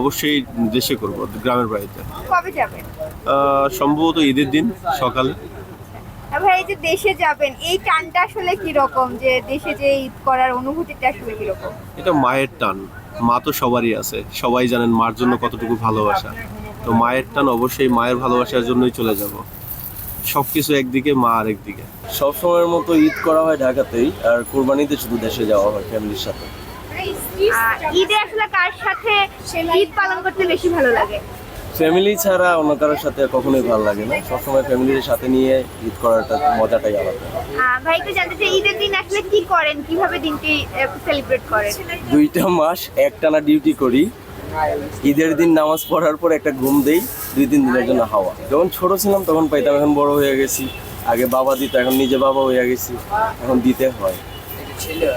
অবশ্যই দেশে করব গ্রামের বাড়িতে। কবে যাবেন? সম্ভবত ঈদের দিন সকালে। ভাই এই যে দেশে যাবেন এই টানটা আসলে কি রকম যে দেশে যে ঈদ করার অনুভূতিটা আসলে কি রকম এটা মায়ের টান। মা তো সবারই আছে। সবাই জানেন মার জন্য কতটুকু ভালোবাসা। তো মায়ের টান অবশ্যই মায়ের ভালোবাসার জন্যই চলে যাব। সবকিছু একদিকে মা আর আরেকদিকে। সবসময়ের মতো ঈদ করা হয় ঢাকাতেই আর কোরবানিতে শুধু দেশে যাওয়া হয় ফ্যামিলির সাথে। ঈদে আসলে কার সাথে ঈদ পালন করতে বেশি ভালো লাগে? ফ্যামিলি ছাড়া অন্য কারোর সাথে কখনোই ভালো লাগে না। সবসময় ফ্যামিলির সাথে নিয়ে ঈদ করাটা মজাটাই আলাদা। ভাই একটু জানতে চাই ঈদের দিন আসলে কি করেন? কীভাবে দিনটি সেলিব্রেট করেন? দুইটা মাস একটানা ডিউটি করি। ঈদের দিন নামাজ পড়ার পর একটা ঘুম দেই দুই তিন দিনের জন্য হাওয়া। যখন ছোট ছিলাম তখন পাইতাম এখন বড় হয়ে গেছি। আগে বাবা দিত এখন নিজে বাবা হয়ে গেছি। এখন দিতে হয়।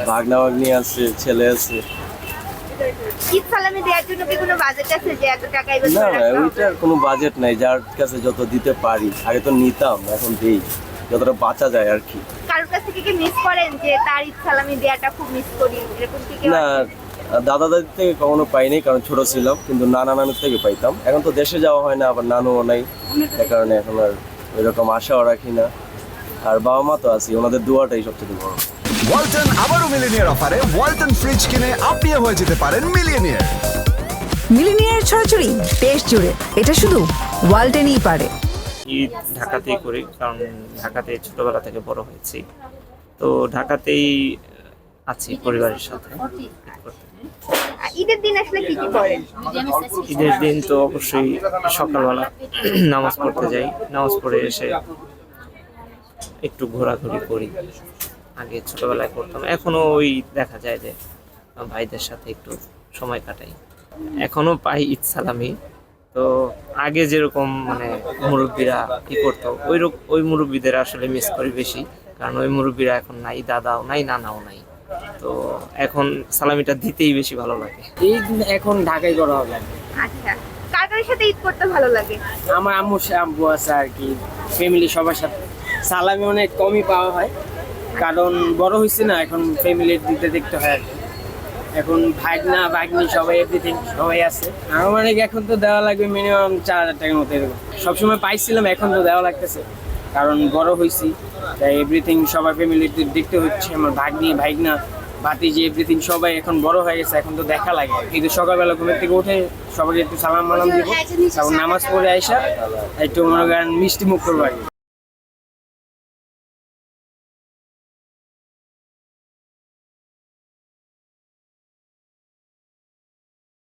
ভাগনা ভাগ্নি আছে ছেলে আছে। ঈদ সালামি দেওয়ার জন্য কি কোনো বাজেট আছে যে এত টাকা এবার না না ওইটার কোনো বাজেট নাই। যার কাছে যত দিতে পারি আগে তো নিতাম এখন দেই। যতটা বাঁচা যায় আর কি। কারোর কাছ থেকে কি মিস করেন যে তার ঈদ সালামি দেওয়াটা খুব মিস করি? এরকম কি কেউ না? দাদা দাদির থেকে কখনো পাইনি কারণ ছোট ছিলাম কিন্তু নানা নানুর থেকে পাইতাম। এখন তো দেশে যাওয়া হয় না আবার নানুও নাই। সে কারণে এখন আর ওইরকম আশাও রাখি না। আর বাবা মা তো আছি ওনাদের দুয়াটাই সবচেয়ে বড়। ওয়ালটন আবারও মিলিনিয়ার অফারে ওয়ালটন ফ্রিজ কিনে আপনিও হয়ে যেতে পারেন মিলিয়নিয়ার মিলিনিয়ার ছড়াছড়ি দেশ জুড়ে এটা শুধু ওয়ালটেনই পারে। ঈদ ঢাকাতেই করি কারণ ঢাকাতে ছোটবেলা থেকে বড় হয়েছি। তো ঢাকাতেই আছি পরিবারের সাথে। ঈদের দিন আসলে কি কি করেন ঈদের দিন তো অবশ্যই সকালবেলা নামাজ পড়তে যাই। নামাজ পড়ে এসে একটু ঘোরাঘুরি করি। আগে ছোটবেলায় করতাম এখনও ওই দেখা যায় যে ভাইদের সাথে একটু সময় কাটাই। এখনও পাই ঈদ সালামি তো আগে যেরকম মানে মুরব্বীরা কি করতো ওই ওই মুরব্বীদের আসলে মিস করি বেশি। কারণ ওই মুরব্বীরা এখন নাই দাদাও নাই নানাও নাই। তো এখন সালামিটা দিতেই বেশি ভালো লাগে। ঈদ এখন ঢাকায় করা হবে। আচ্ছা। কার সাথে ঈদ করতে ভালো লাগে? আমার আম্মু আব্বু আছে আর কি। ফ্যামিলি সবার সাথে। সালামি অনেক কমই পাওয়া হয়। কারণ বড় হয়েছে না, এখন ফ্যামিলির দিতে দেখতে হয় আর কি। এখন ভাগনা, ভাগ্নি সবাই এভরিথিং সবাই আছে। আমার মানে এখন তো দেওয়া লাগবে মিনিমাম চার হাজার টাকার মতো এরকম। সবসময় পাইছিলাম, এখন তো দেওয়া লাগতেছে। কারণ বড় হয়েছি, তাই এভরিথিং সবার ফ্যামিলির দেখতে হচ্ছে। আমার ভাগ্নি, ভাগনা ভাতিজি এভরিথিং সবাই এখন বড় হয়ে গেছে, এখন তো দেখা লাগে কিন্তু সকালবেলা ঘুমের থেকে উঠে সবাই একটু সালাম মালাম দিব তারপর নামাজ পড়ে আইসা একটু মনে করেন মিষ্টি মুখ করব আর কি।